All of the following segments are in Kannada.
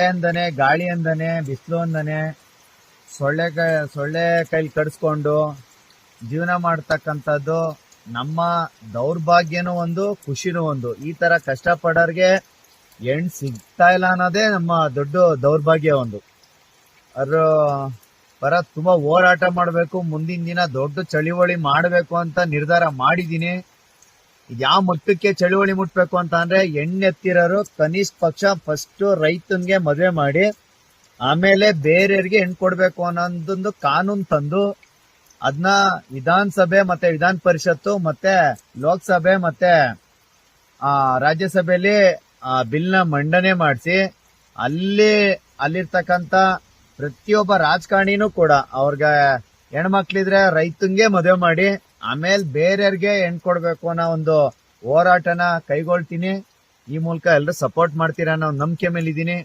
ಅಂದನೆ ಗಾಳಿ ಅಂದನೆ ಬಿಸಿಲು ಅಂದನೆ ಸೊಳ್ಳೆ ಕ- ಸೊಳ್ಳೆ ಕೈಲಿ ಕಡಿಸ್ಕೊಂಡು ಜೀವನ ಮಾಡ್ತಕ್ಕಂಥದ್ದು ನಮ್ಮ ದೌರ್ಭಾಗ್ಯನೂ ಒಂದು, ಖುಷಿನೂ ಒಂದು. ಈ ತರ ಕಷ್ಟಪಡೋರ್ಗೆ ಹೆಣ್ ಸಿಗ್ತಾ ಇಲ್ಲ ಅನ್ನೋದೇ ನಮ್ಮ ದೊಡ್ಡ ದೌರ್ಭಾಗ್ಯ ಒಂದು. ಅದ್ರ ಪರ ತುಂಬಾ ಹೋರಾಟ ಮಾಡಬೇಕು, ಮುಂದಿನ ದಿನ ದೊಡ್ಡ ಚಳಿವಳಿ ಮಾಡಬೇಕು ಅಂತ ನಿರ್ಧಾರ ಮಾಡಿದೀನಿ ಯಾವ ಮಟ್ಟಕ್ಕೆ ಚಳುವಳಿ ಮುಟ್ಬೇಕು ಅಂತ ಅಂದ್ರೆ ಹೆಣ್ಣೆತ್ತಿರೋರು ಕನಿಷ್ಠ ಪಕ್ಷ ಫಸ್ಟ್ ರೈತನ್ಗೆ ಮದುವೆ ಮಾಡಿ, ಆಮೇಲೆ ಬೇರೆಯವ್ರಿಗೆ ಹೆಣ್ ಕೊಡ್ಬೇಕು ಅನ್ನೋದೊಂದು ಕಾನೂನು ತಂದು ಅದನ್ನ ವಿಧಾನಸಭೆ ಮತ್ತೆ ವಿಧಾನ ಪರಿಷತ್ತು ಮತ್ತೆ ಲೋಕಸಭೆ ಮತ್ತೆ, ಆ, ರಾಜ್ಯಸಭೆಯಲ್ಲಿ, ಆ, ಬಿಲ್ನ ಮಂಡನೆ ಮಾಡಿಸಿ, ಅಲ್ಲಿ ಅಲ್ಲಿರ್ತಕ್ಕಂತ ಪ್ರತಿಯೊಬ್ಬ ರಾಜಕಾರಣಿನೂ ಕೂಡ ಅವ್ರಿಗೆ ಹೆಣ್ಮಕ್ಳಿದ್ರೆ ರೈತಂಗೆ ಮದುವೆ ಮಾಡಿ ಆಮೇಲೆ ಬೇರೆಯವ್ರಿಗೆ ಹೆಣ್ ಕೊಡ್ಬೇಕು ಅನ್ನೋ ಒಂದು ಹೋರಾಟನ ಕೈಗೊಳ್ತೀನಿ. ಈ ಮೂಲಕ ಎಲ್ಲರೂ ಸಪೋರ್ಟ್ ಮಾಡ್ತೀರಾ ಅನ್ನೋ ನಂಬಿಕೆ ಮೇಲೆ ಇದೀನಿ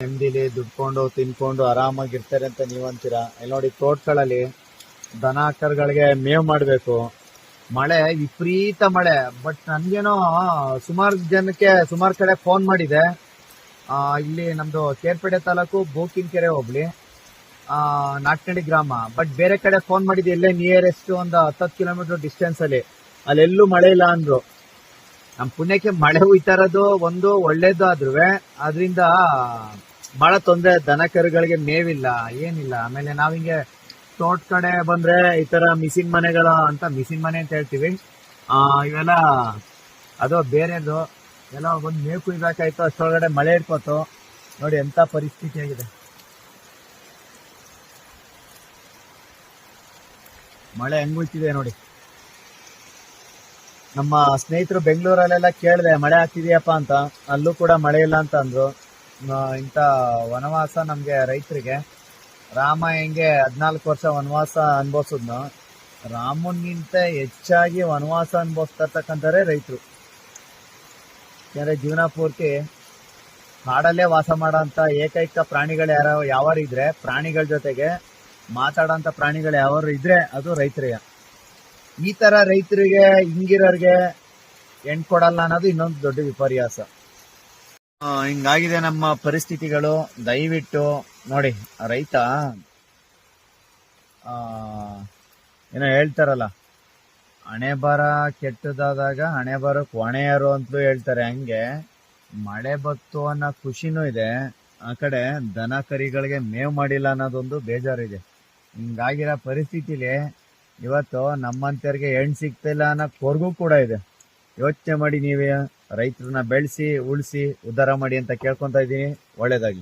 ನೆಮ್ಮದಿಲಿ ದುಡ್ಕೊಂಡು, ತಿನ್ಕೊಂಡು ಆರಾಮಾಗಿರ್ತಾರೆ ಅಂತ ನೀವು ಅಂತೀರಾ? ಇಲ್ಲಿ ನೋಡಿ ತೋಟಗಳಲ್ಲಿ ದನ ಕರುಗಳಿಗೆ ಮೇವ್ ಮಾಡಬೇಕು. ಮಳೆ, ವಿಪರೀತ ಮಳೆ. ಬಟ್ ನನಗೇನೋ ಸುಮಾರು ಜನಕ್ಕೆ, ಸುಮಾರು ಕಡೆ ಫೋನ್ ಮಾಡಿದೆ. ಇಲ್ಲಿ ನಮ್ದು ಕೇರ್ಪೇಟೆ ತಾಲೂಕು ಬೋಕಿನಕೆರೆ ಹೋಗ್ಲಿ ಆ ನಾಟ್ನಳ್ಳಿ ಗ್ರಾಮ. ಬಟ್ ಬೇರೆ ಕಡೆ ಫೋನ್ ಮಾಡಿದ್ದೆ ಎಲ್ಲೇ ನಿಯರೆಸ್ಟ್ ಒಂದು ಹತ್ತತ್ತು ಕಿಲೋಮೀಟರ್ ಡಿಸ್ಟೆನ್ಸ್ ಅಲ್ಲಿ. ಅಲ್ಲೆಲ್ಲೂ ಮಳೆ ಇಲ್ಲ ಅಂದ್ರು. ನಮ್ ಪುಣ್ಯಕ್ಕೆ ಮಳೆ ಹುಯ್ತಾ ಒಂದು ಒಳ್ಳೇದು ಆದ್ರೂ ಅದರಿಂದ ಬಹಳ ತೊಂದರೆ. ದನ ಕರುಗಳಿಗೆ ಮೇವಿಲ್ಲ, ಏನಿಲ್ಲ. ಆಮೇಲೆ ಹಿಂಗೆ ತೋಟ ಕಡೆ ಬಂದ್ರೆ ಈ ತರ ಮಿಸಿನ್ ಮನೆಗಳು ಅಂತ ಮಿಸಿನ್ ಮನೆ ಅಂತ ಹೇಳ್ತೀವಿ. ಆ, ಇವೆಲ್ಲ ಅದು ಬೇರೆದು. ಎಲ್ಲ ಒಂದು ಮೇವು ಕುಯ್ಬೇಕಾಯ್ತು, ಅಷ್ಟೊಳಗಡೆ ಮಳೆ ಇಟ್ಕೋತು ನೋಡಿ ಎಂತ ಪರಿಸ್ಥಿತಿ ಆಗಿದೆ. ಮಳೆ ಹೆಂಗ್ ಬೀಳ್ತಿದೆ ನೋಡಿ. ನಮ್ಮ ಸ್ನೇಹಿತರು ಬೆಂಗಳೂರಲ್ಲೆಲ್ಲ ಕೇಳಿದೆ, ಮಳೆ ಆಗ್ತಿದೆಯಪ್ಪ ಅಂತ. ಅಲ್ಲೂ ಕೂಡ ಮಳೆ ಇಲ್ಲ ಅಂತ ಅಂದ್ರು. ಇಂಥ ವನವಾಸ ನಮ್ಗೆ ರೈತರಿಗೆ. ರಾಮ ಹೆಂಗೆ ಹದಿನಾಲ್ಕು ವರ್ಷ ವನವಾಸ ಅನ್ಭವಿಸಿದ್ನು? ರಾಮನ್ಗಿಂತ ಹೆಚ್ಚಾಗಿ ವನವಾಸ ಅನ್ಭವಿಸ್ತಾ ಇರ್ತಕ್ಕಂಥವ್ರೆ ರೈತರು. ಯಾಕಂದ್ರೆ ಜೀವನ ಪೂರ್ತಿ ಕಾಡಲ್ಲೇ ವಾಸ ಮಾಡೋಂಥ ಏಕೈಕ ಪ್ರಾಣಿಗಳು ಯಾರು ಯಾವಾರು ಇದ್ರೆ ಪ್ರಾಣಿಗಳ ಜೊತೆಗೆ ಮಾತಾಡೋಂಥ ಪ್ರಾಣಿಗಳು ಯಾವಾರು ಇದ್ರೆ ಅದು ರೈತರಿಗೆ ಈ ತರ ರೈತರಿಗೆ, ಹಿಂಗಿರೋರಿಗೆ ಹೆಣ್ ಕೊಡಲ್ಲ ಅನ್ನೋದು ಇನ್ನೊಂದು ದೊಡ್ಡ ವಿಪರ್ಯಾಸ. ಹಿಂಗಾಗಿದೆ ನಮ್ಮ ಪರಿಸ್ಥಿತಿಗಳು. ದಯವಿಟ್ಟು ನೋಡಿ, ರೈತ ಏನೋ ಹೇಳ್ತಾರಲ್ಲ, ಹಣೆ ಬರ ಕೆಟ್ಟದಾದಾಗ ಹಣೆ ಬರಕ್ ಹೊಣೆಯರು ಅಂತಲೂ ಹೇಳ್ತಾರೆ. ಹಂಗೆ ಮಳೆ ಬತ್ತು ಅನ್ನೋ ಖುಷಿನೂ ಇದೆ. ಆ ಕಡೆ ದನ ಕರಿಗಳಿಗೆ ಮೇವು ಮಾಡಿಲ್ಲ ಅನ್ನೋದೊಂದು ಬೇಜಾರಿದೆ. ಹಿಂಗಾಗಿರೋ ಪರಿಸ್ಥಿತಿಲಿ ಇವತ್ತು ನಮ್ಮಂತವ್ರಿಗೆ ಹೆಣ್ಣು ಸಿಗ್ತಿಲ್ಲ ಅನ್ನೋ ಕೊರ್ಗೂ ಕೂಡ ಇದೆ. ಯೋಚನೆ ಮಾಡಿ ನೀವೇ ರೈತರನ್ನ ಬೆಳೆಸಿ, ಉಳಿಸಿ, ಉದ್ಧಾರ ಮಾಡಿ ಅಂತ ಕೇಳ್ಕೊತಾ ಇದ್ದೀನಿ. ಒಳ್ಳೇದಾಗಿ